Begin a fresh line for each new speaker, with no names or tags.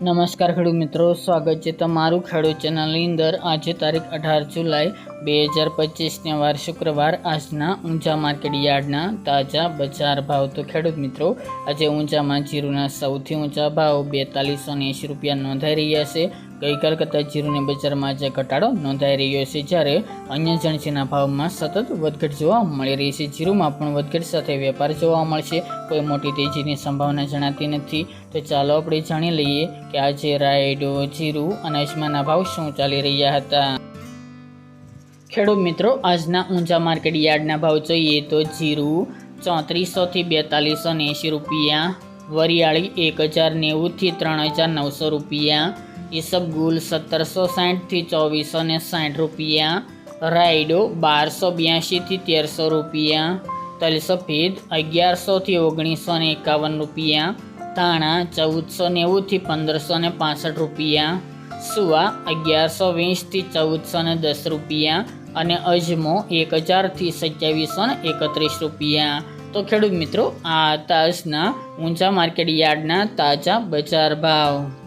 નમસ્કાર ખેડૂત મિત્રો, સ્વાગત છે તમારું ખેડૂત ચેનલની અંદર. આજે તારીખ અઢાર જુલાઈ બે હજાર પચીસને વાર શુક્રવાર. આજના ઊંચા માર્કેટ યાર્ડના તાજા બજાર ભાવ. તો ખેડૂત મિત્રો, આજે ઊંચામાં જીરુના સૌથી ઊંચા ભાવ બેતાલીસો એંશી રૂપિયા નોંધાઈ રહ્યા છે. ગઈકાલ કરતાં જીરુની બજારમાં આજે ઘટાડો નોંધાઈ રહ્યો છે જ્યારે અન્ય જણસીના ભાવમાં સતત વધઘટ જોવા મળી રહી છે. જીરુમાં પણ વધઘટ સાથે વેપાર જોવા મળશે. કોઈ મોટી તેજીની સંભાવના જણાતી નથી. તો ચાલો આપણે જાણી લઈએ કે આજે રાયડો, જીરુ અને અજમાના ભાવ શું ચાલી રહ્યા હતા. ખેડૂત મિત્રો, આજના ઊંચા માર્કેટ યાર્ડના ભાવ જોઈએ તો જીરું ચોત્રીસોથી બેતાલીસો એંશી રૂપિયા, વરિયાળી એક હજાર નેવુંથી ત્રણ હજાર નવસો રૂપિયા ઈસબગુલ સત્તરસો સાઠથી ચોવીસો ને સાઠ રૂપિયા. રાયડો બારસો બ્યાસીથી તેરસો રૂપિયા. તલસફેદ અગિયારસોથી ઓગણીસો ને એકાવન રૂપિયા. ધાણા ચૌદસો નેવુંથી પંદરસો ને પાસઠ રૂપિયા. સુવા અગિયારસો વીસથી ચૌદસો ને દસ રૂપિયા અને અજમો એક હજારથી સત્યાવીસો ને એકત્રીસ રૂપિયા. તો ખેડૂત મિત્રો, આ તાજના ઊંચા માર્કેટ યાર્ડના તાજા બજાર ભાવ.